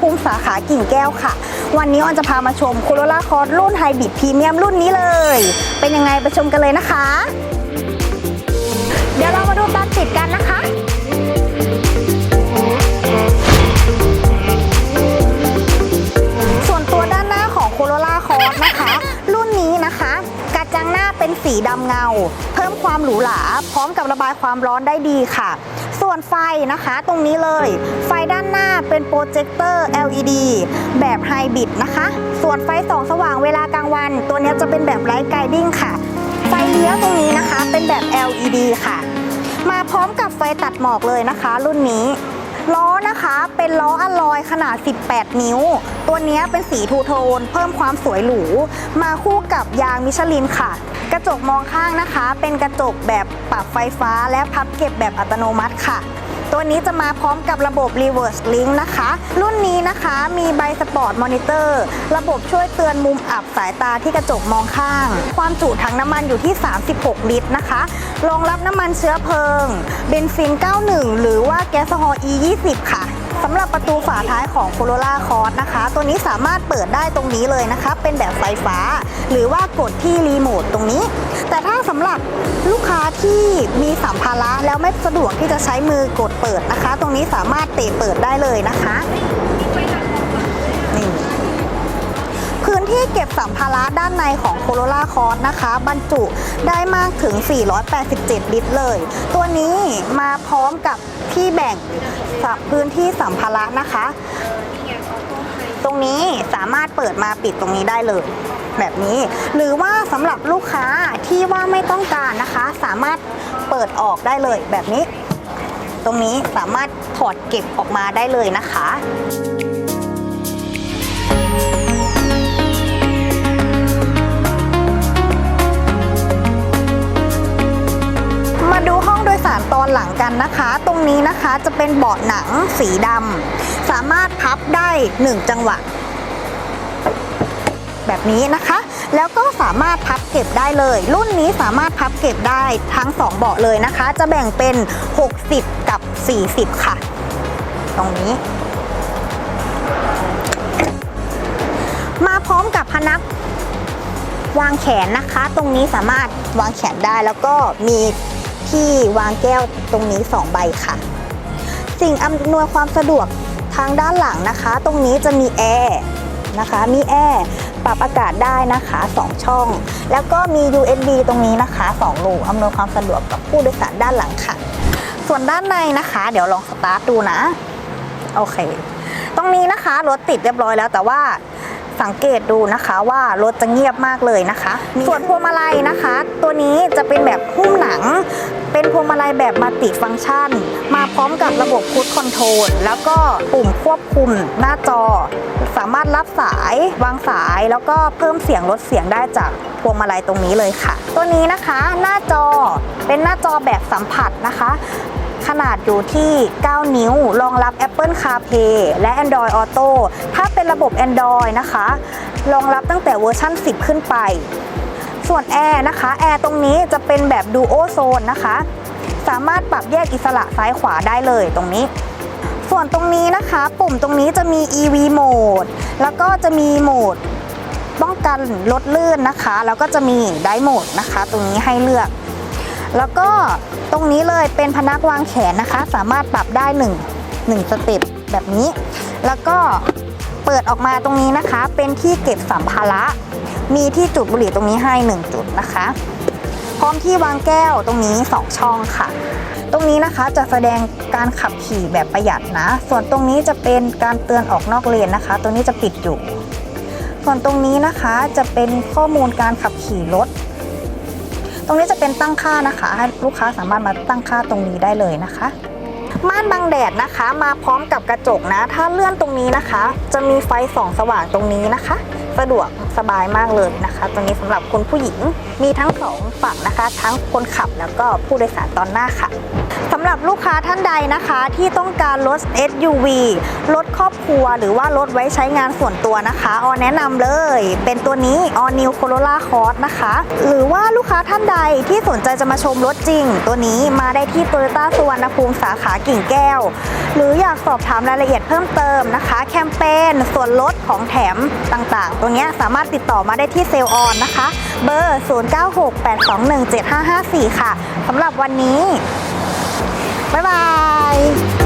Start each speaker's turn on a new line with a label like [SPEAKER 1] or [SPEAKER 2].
[SPEAKER 1] ภูมิสาขากิ่งแก้วค่ะ วันนี้ออนจะพามาชมโคโรล่าคอร์สรุ่นไฮบริดพรีเมียมรุ่นนี้เลย เป็นยังไงไปชมกันเลยนะคะ เดี๋ยวเรามาดูตอนติดกันนะคะส่วนตัวด้านหน้าของโคโรล่าคอร์สนะคะรุ่นนี้นะคะกระจังหน้าเป็นสีดำเงา เพิ่มความหรูหราพร้อมกับระบายความร้อนได้ดีค่ะ ส่วนไฟนะคะตรงนี้เลย ไฟด้านหน้าเป็นโปรเจคเตอร์ LED แบบไฮบริดนะคะ ส่วนไฟส่องสว่างเวลากลางวัน ตัวนี้จะเป็นแบบไลท์ไกดิ้งค่ะ ไฟเลี้ยวตรงนี้นะคะ เป็นแบบ LED ค่ะ มาพร้อมกับไฟตัดหมอกเลยนะคะ รุ่นนี้ล้อนะคะเป็นล้ออะลอยขนาด 18 นิ้ว ตัวนี้เป็นสีทูโทน เพิ่มความสวยหรู มาคู่กับยางมิชลินค่ะ กระจกมองข้างนะคะ เป็นกระจกแบบปรับไฟฟ้าและพับเก็บแบบอัตโนมัติค่ะ ตัวนี้จะมาพร้อมกับระบบ reverse link นะคะ รุ่นนี้นะคะมีใบสปอร์ตมอนิเตอร์ระบบช่วยเตือนมุมอับสายตาที่กระจกมองข้าง ความจุถังน้ำมันอยู่ที่ 36 ลิตรนะคะรองรับน้ำมันเชื้อเพลิง เบนซิน 91 หรือว่าแก๊สโซฮอล์ E20 ค่ะ สำหรับประตูฝาท้ายของ Corolla Cross นะคะ ตัวนี้สามารถเปิดได้ตรงนี้เลยนะคะ เป็นแบบไฟฟ้า หรือว่ากดที่รีโมทตรงนี้ แต่ถ้าสำหรับลูกค้าที่มีสัมภาระแล้วไม่สะดวกที่จะใช้มือกดเปิดนะคะ ตรงนี้สามารถเตะเปิดได้เลยนะคะ สัมภาระด้านในของ Corolla Cross นะคะ บรรจุได้มากถึง 487 ลิตรเลย ตัวนี้มาพร้อมกับที่แบ่งสับพื้นที่สัมภาระนะคะ ตรงนี้สามารถเปิดมาปิดตรงนี้ได้เลยแบบนี้หรือว่าสำหรับลูกค้าที่ว่าไม่ต้องการนะคะ สามารถเปิดออกได้เลยแบบนี้ ตรงนี้สามารถถอดเก็บออกมาได้เลยนะคะ กันนะคะ ตรงนี้นะคะจะเป็นเบาะหนังสีดำสามารถพับได้ 1 จังหวะ แบบนี้นะคะ แล้วก็สามารถพับเก็บได้เลย รุ่นนี้สามารถพับเก็บได้ทั้ง 2 เบาะเลยนะคะ จะแบ่งเป็น 60 กับ 40 ค่ะ ตรงนี้ มาพร้อมกับพนักวางแขนนะคะ ตรงนี้สามารถวางแขนได้แล้วก็มี ที่วางแก้วตรงนี้ 2 ใบค่ะ สิ่งอำนวยความสะดวกทางด้านหลังนะคะ ตรงนี้จะมีแอร์นะคะ มีแอร์ปรับอากาศได้นะคะ 2 ช่อง แล้วก็มี USB ตรงนี้นะคะ 2 รูอำนวยความสะดวกกับผู้โดยสารด้านหลังค่ะ ส่วนด้านในนะคะ เดี๋ยวลองสตาร์ทดูนะ โอเค ตรงนี้นะคะรถติดเรียบร้อยแล้วแต่ว่า สังเกตดูนะคะว่ารถจะเงียบมากเลยนะคะ ส่วนพวงมาลัยนะคะ ตัวนี้จะเป็นแบบหุ้มหนัง เป็นพวงมาลัยแบบมัลติฟังก์ชัน มาพร้อมกับระบบคูดคอนโทรลแล้วก็ปุ่มควบคุมหน้าจอ สามารถรับสายวางสายแล้วก็เพิ่มเสียงลดเสียงได้จากพวงมาลัยตรงนี้เลยค่ะ ตัวนี้นะคะหน้าจอเป็นหน้าจอแบบสัมผัสนะคะ ขนาดอยู่ที่ 9 นิ้ว รองรับ Apple CarPlay และ Android Auto ถ้าเป็นระบบ Android นะคะ รองรับตั้งแต่เวอร์ชัน10 ขึ้นไป ส่วนแอร์นะคะแอร์ตรงนี้จะเป็นแบบ Duo Zone นะคะ สามารถปรับแยกอิสระซ้ายขวาได้เลยตรงนี้ส่วนตรงนี้นะคะ ปุ่มตรงนี้จะมี EV Mode แล้วก็จะมีโหมดป้องกันรถลื่นนะคะ แล้วก็จะมีไดโหมดนะคะ ตรงนี้ให้เลือก แล้วก็ตรงนี้เลยเป็นพนักวางแขนนะคะ สามารถปรับได้1 1สเต็ปแบบนี้ แล้วก็เปิดออกมาตรงนี้นะคะ เป็นที่เก็บสัมภาระ มีที่จุดบุหรี่ตรงนี้ให้ 1 จุดนะคะ พร้อมที่วางแก้วตรงนี้ 2 ช่องค่ะ ตรงนี้นะคะจะแสดงการขับขี่แบบประหยัดนะ ส่วนตรงนี้จะเป็นการเตือนออกนอกเลนนะคะ ตรงนี้จะปิดอยู่ ส่วนตรงนี้นะคะจะเป็นข้อมูลการขับขี่รถ ตรงนี้จะเป็นตั้งค่านะคะ ให้ลูกค้าสามารถมาตั้งค่าตรงนี้ได้เลยนะคะม่านบังแดดนะคะมาพร้อมกับกระจกนะ ถ้าเลื่อนตรงนี้นะคะ จะมีไฟส่องสว่างตรงนี้นะคะ สะดวก สบายมากเลยนะคะตรงนี้สำหรับคุณผู้หญิงมีทั้งสองฝั่งนะคะ ทั้งคนขับแล้วก็ผู้โดยสารตอนหน้าค่ะสำหรับลูกค้าท่านใดนะคะที่ต้องการรถ SUV รถครอบครัวหรือว่ารถไว้ใช้งานส่วนตัวนะคะออแนะนำเลย เป็นตัวนี้ All New Corolla Cross นะคะ หรือว่าลูกค้าท่านใดที่สนใจจะมาชมรถจริง ตัวนี้มาได้ที่ Toyota สุวรรณภูมิสาขากิ่งแก้ว หรืออยากสอบถามรายละเอียดเพิ่มเติมนะคะ แคมเปญส่วนลดของแถมต่างๆ ตัวนี้สามารถถติดต่อมาได้ที่เซลล์ออนนะคะ เบอร์ 0968217554 ค่ะสำหรับวันนี้ บ๊ายบาย